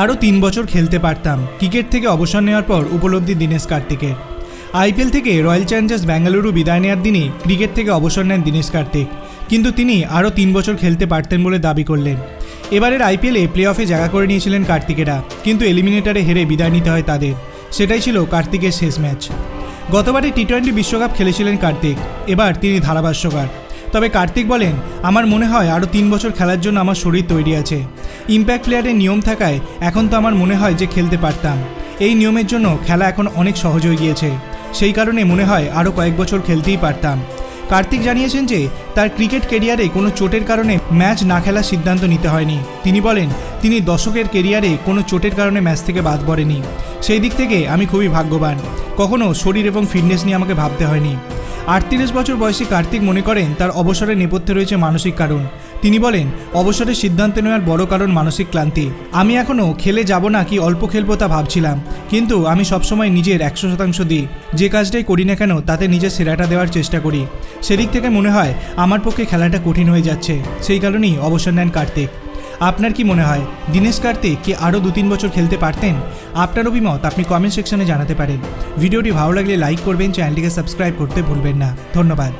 আরও তিন বছর খেলতে পারতাম। ক্রিকেট থেকে অবসর নেওয়ার পর উপলব্ধি দীনেশ কার্তিকের। আইপিএল থেকে রয়্যাল চ্যালেঞ্জার্স বেঙ্গালুরু বিদায় নেওয়ার দিনই ক্রিকেট থেকে অবসর নেন দীনেশ কার্তিক। কিন্তু তিনি আরও তিন বছর খেলতে পারতেন বলে দাবি করলেন। এবারের আইপিএলে প্লে অফে জায়গা করে নিয়েছিলেন কার্তিকেরা, কিন্তু এলিমিনেটারে হেরে বিদায় নিতে হয় তাদের। সেটাই ছিল কার্তিকের শেষ ম্যাচ। গতবারে টি টোয়েন্টি বিশ্বকাপ খেলেছিলেন কার্তিক। এবার তিনি ধারাভাষ্যকার। তবে কার্তিক বলেন, আমার মনে হয় আরও তিন বছর খেলার জন্য আমার শরীর তৈরি আছে। ইম্প্যাক্ট প্লেয়ারের নিয়ম থাকায় এখন তো আমার মনে হয় যে খেলতে পারতাম। এই নিয়মের জন্য খেলা এখন অনেক সহজ হয়ে গিয়েছে। সেই কারণে মনে হয় আরও কয়েক বছর খেলতেই পারতাম। কার্তিক জানিয়েছেন যে, তার ক্রিকেট কেরিয়ারে কোনো চোটের কারণে ম্যাচ না খেলার সিদ্ধান্ত নিতে হয়নি। তিনি বলেন, তিনি দশকের কেরিয়ারে কোনো চোটের কারণে ম্যাচ থেকে বাদ পড়েনি। সেই দিক থেকে আমি খুবই ভাগ্যবান। কখনো শরীর এবং ফিটনেস নিয়ে আমাকে ভাবতে হয়নি। আটত্রিশ বছর বয়সী কার্তিক মনে করেন, তার অবসরের নেপথ্যে রয়েছে মানসিক কারণ। তিনি বলেন অবসরের সিদ্ধান্ত নেওয়ার বড় কারণ মানসিক ক্লান্তি। আমি এখনও খেলে যাব না কি অল্প খেলব তা ভাবছিলাম, কিন্তু আমি সবসময় নিজের একশো শতাংশ দিই। যে কাজটাই করি না কেন তাতে নিজের সেরাটা দেওয়ার চেষ্টা করি। সেদিক থেকে মনে হয়, আমার পক্ষে খেলাটা কঠিন হয়ে যাচ্ছে, সেই কারণেই অবসর নেন কার্তিক। আপনার কি মনে হয়, দীনেশ কার্তিক কি আরও দু তিন বছর খেলতে পারতেন? আপনার অভিমত আপনি কমেন্ট সেকশনে জানাতে পারেন। ভিডিওটি ভালো লাগলে লাইক করবেন, চ্যানেলটিকে সাবস্ক্রাইব করতে ভুলবেন না। ধন্যবাদ।